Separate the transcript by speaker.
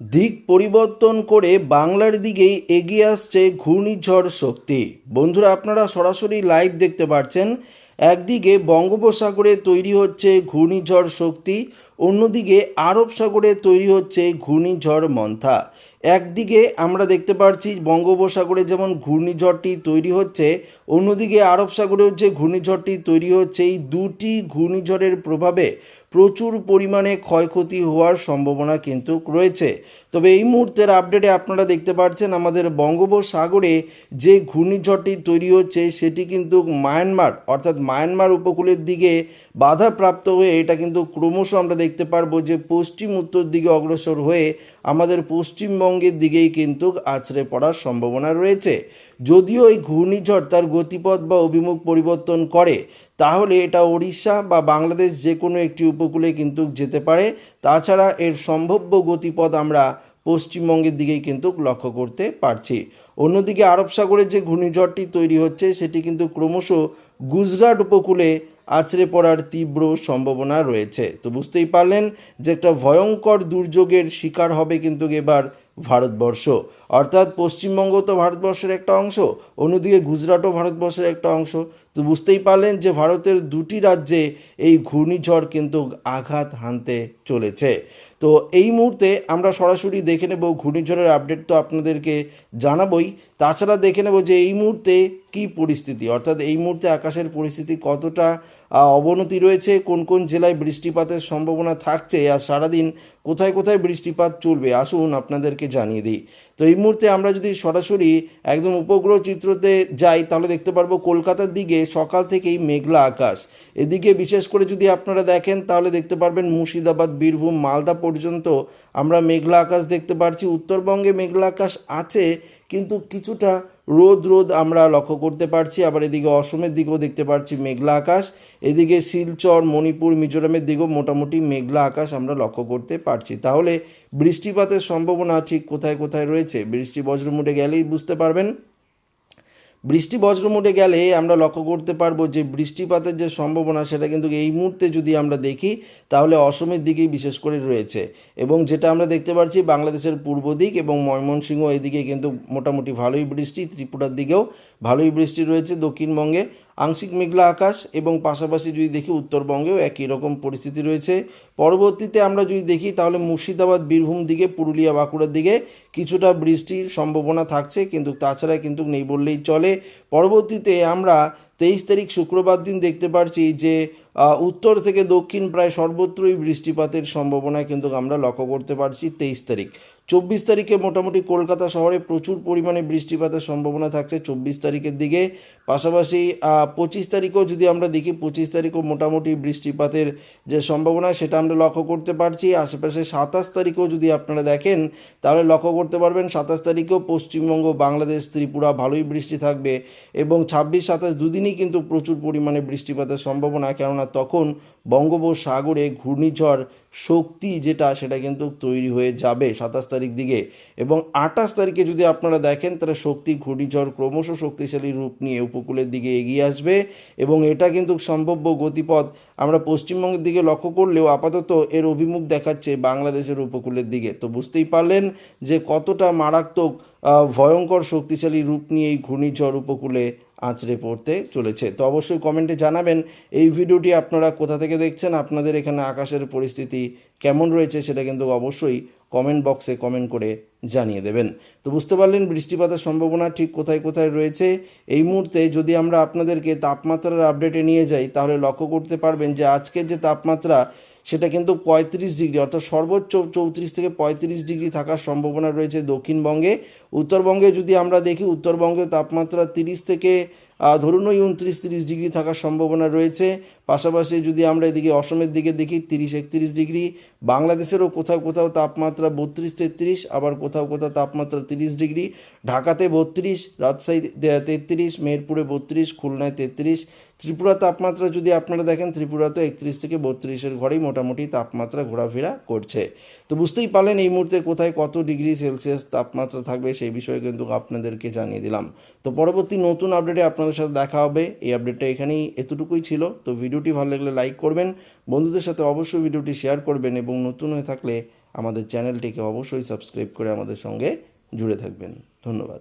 Speaker 1: দিক পরিবর্তন করে বাংলার দিকেই এগিয়ে আসছে ঘূর্ণিঝড় শক্তি। বন্ধুরা, আপনারা সরাসরি লাইভ দেখতে পাচ্ছেন একদিকে বঙ্গোপসাগরে তৈরি হচ্ছে ঘূর্ণিঝড় শক্তি, অন্যদিকে আরব সাগরে তৈরি হচ্ছে ঘূর্ণিঝড় মন্থা। একদিকে আমরা দেখতে পাচ্ছি বঙ্গোপসাগরে যেমন ঘূর্ণিঝড়টি তৈরি হচ্ছে, অন্যদিকে আরব সাগরেও যে ঘূর্ণিঝড়টি তৈরি হচ্ছে, এই দুটি ঘূর্ণিঝড়ের প্রভাবে প্রচুর পরিমাণে ক্ষয়ক্ষতি হওয়ার সম্ভাবনা কিন্তু রয়েছে। তবে এই মুহূর্তের আপডেটে আপনারা দেখতে পাচ্ছেন, আমাদের বঙ্গোপসাগরে যে ঘূর্ণিঝড়টি তৈরি হচ্ছে, সেটি কিন্তু মায়ানমার, অর্থাৎ মায়ানমার উপকূলের দিকে বাধাপ্রাপ্ত হয়ে এটা কিন্তু ক্রমশ আমরা দেখতে পারব যে পশ্চিম উত্তর দিকে অগ্রসর হয়ে আমাদের পশ্চিমবঙ্গের দিকেই কিন্তু আছড়ে পড়ার সম্ভাবনা রয়েছে। যদিও এই ঘূর্ণিঝড় তার গতিপথ বা অভিমুখ পরিবর্তন করে, তাহলে এটা ওড়িশা বা বাংলাদেশ যে কোনো একটি উপকূলে কিন্তু যেতে পারে। তাছাড়া এর সম্ভাব্য গতিপথ আমরা পশ্চিমবঙ্গের দিকেই কিন্তু লক্ষ্য করতে পারছি। অন্যদিকে আরব সাগরে যে ঘূর্ণিঝড়টি তৈরি হচ্ছে, সেটি কিন্তু ক্রমশ গুজরাট উপকূলে আছড়ে পড়ার তীব্র সম্ভাবনা রয়েছে। তো বুঝতেই পারলেন যে একটা ভয়ঙ্কর দুর্যোগের শিকার হবে কিন্তু এবার ভারতবর্ষ। অর্থাৎ পশ্চিমবঙ্গ তো ভারতবর্ষের একটা অংশ, অন্যদিকে গুজরাটও ভারতবর্ষের একটা অংশ। তো বুঝতেই পারলেন যে ভারতের দুটি রাজ্যে এই ঘূর্ণিঝড় কিন্তু আঘাত হানতে চলেছে। তো এই মুহূর্তে আমরা সরাসরি দেখে নেব, ঘূর্ণিঝড়ের আপডেট তো আপনাদেরকে জানাবই। তাছাড়া দেখে নেব যে এই মুহূর্তে কি পরিস্থিতি, অর্থাৎ এই মুহূর্তে আকাশের পরিস্থিতি কতটা অবনতি রয়েছে, কোন কোন জেলায় বৃষ্টিপাতের সম্ভাবনা থাকছে, আর সারাদিন কোথায় কোথায় বৃষ্টিপাত চলবে, আসুন আপনাদেরকে জানিয়ে দিই। তো এই মুহূর্তে আমরা যদি সরাসরি একদম উপগ্রহ চিত্রতে যাই, তাহলে দেখতে পারব কলকাতার দিকে সকাল থেকেই মেঘলা আকাশ। এদিকে বিশেষ করে যদি আপনারা দেখেন, তাহলে দেখতে পারবেন মুর্শিদাবাদ, বীরভূম, মালদা পর্যন্ত আমরা মেঘলা আকাশ দেখতে পারছি। উত্তরবঙ্গে মেঘলা আকাশ আছে, কিন্তু কিছুটা রোদ রোদ আমরা লক্ষ্য করতে পারছি। আবার এদিকে অসমের দিকেও দেখতে পারছি মেঘলা আকাশ। এদিকে শিলচর, মণিপুর, মিজোরামের দিকেও মোটামুটি মেঘলা আকাশ আমরা লক্ষ্য করতে পারছি। তাহলে বৃষ্টিপাতের সম্ভাবনা ঠিক কোথায় কোথায় রয়েছে? বৃষ্টি বজ্রমুটে গেলেই বুঝতে পারবেন। বৃষ্টি বজ্রমুটে গেলে আমরা লক্ষ্য করতে পারব যে বৃষ্টিপাতের যে সম্ভাবনা, সেটা কিন্তু এই মুহূর্তে যদি আমরা দেখি, তাহলে অসমের দিকেই বিশেষ করে রয়েছে। এবং যেটা আমরা দেখতে পারছি, বাংলাদেশের পূর্ব দিক এবং ময়মনসিংহ, এদিকে কিন্তু মোটামুটি ভালোই বৃষ্টি, ত্রিপুরার দিকেও ভালোই বৃষ্টি রয়েছে দক্ষিণবঙ্গে। আংশিক মেঘলা আকাশ এবং পাশাপাশি যদি দেখি উত্তরবঙ্গেও একই রকম পরিস্থিতি রয়েছে। পরবর্তীতে আমরা যদি দেখি, তাহলে মুর্শিদাবাদ, বীরভূম দিকে, পুরুলিয়া, বাঁকুড়ার দিকে কিছুটা বৃষ্টির সম্ভাবনা থাকছে, কিন্তু তাছাড়া কিন্তু নেই বললেই চলে। পরবর্তীতে আমরা তেইশ তারিখ শুক্রবার দিন দেখতে পারছি যে উত্তর থেকে দক্ষিণ প্রায় সর্বত্রই বৃষ্টিপাতের সম্ভাবনা কিন্তু আমরা লক্ষ্য করতে পারছি তেইশ তারিখ। চব্বিশ তারিখে মোটামুটি কলকাতা শহরে প্রচুর পরিমাণে বৃষ্টিপাতের সম্ভাবনা থাকছে চব্বিশ তারিখের দিকে। পাশাপাশি পঁচিশ তারিখেও যদি আমরা দেখি, পঁচিশ তারিখও মোটামুটি বৃষ্টিপাতের যে সম্ভাবনা, সেটা আমরা লক্ষ্য করতে পারছি। আশেপাশে সাতাশ তারিখেও যদি আপনারা দেখেন, তাহলে লক্ষ্য করতে পারবেন সাতাশ তারিখেও পশ্চিমবঙ্গ, বাংলাদেশ, ত্রিপুরা ভালোই বৃষ্টি থাকবে এবং ছাব্বিশ, সাতাশ দুদিনই কিন্তু প্রচুর পরিমাণে বৃষ্টিপাতের সম্ভাবনা। কেননা তখন বঙ্গোপসাগরে ঘূর্ণিঝড় শক্তি যেটা, সেটা কিন্তু তৈরি হয়ে যাবে সাতাশ তারিখ দিকে। এবং আঠাশ তারিখে যদি আপনারা দেখেন, তাহলে শক্তি ঘূর্ণিঝড় ক্রমশ শক্তিশালী রূপ নিয়ে উপকূলের দিকে এগিয়ে আসবে। এবং এটা কিন্তু সম্ভাব্য গতিপথ। আমরা পশ্চিমবঙ্গের দিকে লক্ষ্য করলেও আপাতত এর অভিমুখ দেখাচ্ছে বাংলাদেশের উপকূলের দিকে। তো বুঝতেই পারলেন যে কতটা মারাত্মক ভয়ঙ্কর শক্তিশালী রূপ নিয়ে এই ঘূর্ণিঝড় উপকূলে আঁচড়ে পড়তে চলেছে। তো অবশ্যই কমেন্টে জানাবেন, এই ভিডিওটি আপনারা কোথা থেকে দেখছেন, আপনাদের এখানে আকাশের পরিস্থিতি কেমন রয়েছে সেটা কিন্তু অবশ্যই কমেন্ট বক্সে কমেন্ট করে জানিয়ে দেবেন। তো বুঝতে পারলেন বৃষ্টিপাতের সম্ভাবনা ঠিক কোথায় কোথায় রয়েছে? এই মুহূর্তে যদি আমরা আপনাদেরকে তাপমাত্রার আপডেটে নিয়ে যাই, তাহলে লক্ষ্য করতে পারবেন যে আজকের যে তাপমাত্রা সেটা কিন্তু পঁয়ত্রিশ ডিগ্রি, অর্থাৎ সর্বোচ্চ চৌত্রিশ থেকে পঁয়ত্রিশ ডিগ্রি থাকার সম্ভাবনা রয়েছে দক্ষিণবঙ্গে। উত্তরবঙ্গে যদি আমরা দেখি, উত্তরবঙ্গে তাপমাত্রা তিরিশ থেকে ধরুন ওই উনত্রিশ, তিরিশ ডিগ্রি থাকার সম্ভাবনা রয়েছে। পাশাপাশি যদি আমরা এদিকে অসমের দিকে দেখি, তিরিশ একত্রিশ ডিগ্রি। বাংলাদেশেরও কোথাও কোথাও তাপমাত্রা বত্রিশ তেত্রিশ, আবার কোথাও কোথাও তাপমাত্রা তিরিশ ডিগ্রি। ঢাকাতে বত্রিশ, রাজশাহী তেত্রিশ, মেহেরপুরে বত্রিশ, খুলনায় তেত্রিশ। ত্রিপুরা তাপমাত্রা যদি আপনারা দেখেন ত্রিপুরা তো একত্রিশ থেকে বত্রিশের ঘরেই মোটামুটি তাপমাত্রা ঘোরাফেরা করছে। তো বুঝতেই পারলেন এই মুহূর্তে কোথায় কত ডিগ্রি সেলসিয়াস তাপমাত্রা থাকবে সেই বিষয়ে কিন্তু আপনাদেরকে জানিয়ে দিলাম। তো পরবর্তী নতুন আপডেটে আপনাদের সাথে দেখা হবে। এই আপডেটটা এখানেই এতটুকুই ছিল। তো ভিডিওটি ভালো লাগলে লাইক করবেন, বন্ধুদের সাথে অবশ্যই ভিডিওটি শেয়ার করবেন এবং নতুন হয়ে থাকলে আমাদের চ্যানেলটিকে অবশ্যই সাবস্ক্রাইব করে আমাদের সঙ্গে জুড়ে থাকবেন। ধন্যবাদ।